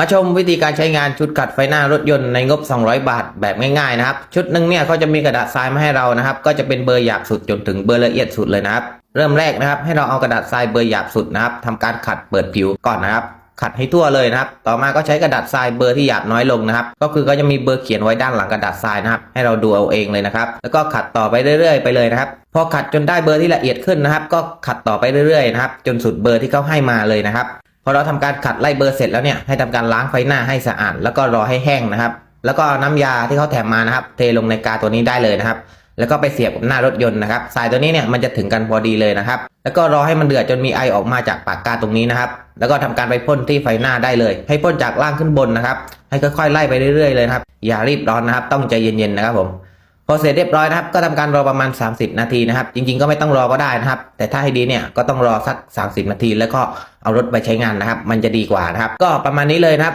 มาชมวิธีการใช้งานชุดขัดไฟหน้ารถยนต์ในงบ 200 บาทแบบง่ายๆนะครับ ชุดหนึ่งเนี่ยเขาจะมีกระดาษทรายมาให้เรานะครับ ก็จะเป็นเบอร์หยาบสุดจนถึงเบอร์ละเอียดสุดเลยนะครับ เริ่มแรกนะครับ ให้เราเอากระดาษทรายเบอร์หยาบสุดนะครับทำการขัดเปิดผิวก่อนนะครับ ขัดให้ทั่วเลยนะครับ ต่อมาก็ใช้กระดาษทรายเบอร์ที่หยาบน้อยลงนะครับ ก็คือก็จะมีเบอร์เขียนไว้ด้านหลังกระดาษทรายนะครับ ให้เราดูเอาเองเลยนะครับ แล้วก็ขัดต่อไปเรื่อยๆไปเลยนะครับพอขัดจนได้เบอร์ที่ละเอียดขึ้นนะครับ ก็ขัดต่อไปเรื่อยๆนะครับ จนสุดเบอร์ที่เขาให้มาเลยนะครับ อเราทำการขัดไล่เบอร์เสร็จแล้วเนี่ยให้ทำการล้างไฟหน้าให้สะอาดแล้วก็รอให้แห้งนะครับ แล้วก็น้ำยาที่เขาแถมมานะครับ เทลงในกาตัวนี้ได้เลยนะครับ แล้วก็ไปเสียบกับหน้ารถยนต์นะครับ สายตัวนี้เนี่ยมันจะถึงกันพอดีเลยนะครับ แล้วก็รอให้มันเดือดจนมีไอออกมาจากปากกาตรงนี้นะครับ แล้วก็ทำการไปพ่นที่ไฟหน้าได้เลย ให้พ่นจากล่างขึ้นบนนะครับ ให้ค่อยๆไล่ไปเรื่อยๆเลยครับ อย่ารีบร้อนนะครับ ต้องใจเย็นๆนะครับผม พอเสร็จเรียบร้อยนะครับ ก็ทำการรอประมาณ 30 นาทีนะครับ จริง ๆ ก็ไม่ต้องรอก็ได้นะครับ แต่ถ้าให้ดีเนี่ยก็ต้องรอสัก 30 นาที แล้วก็เอารถไปใช้งานนะครับ มันจะดีกว่านะครับ ก็ประมาณนี้เลยนะครับ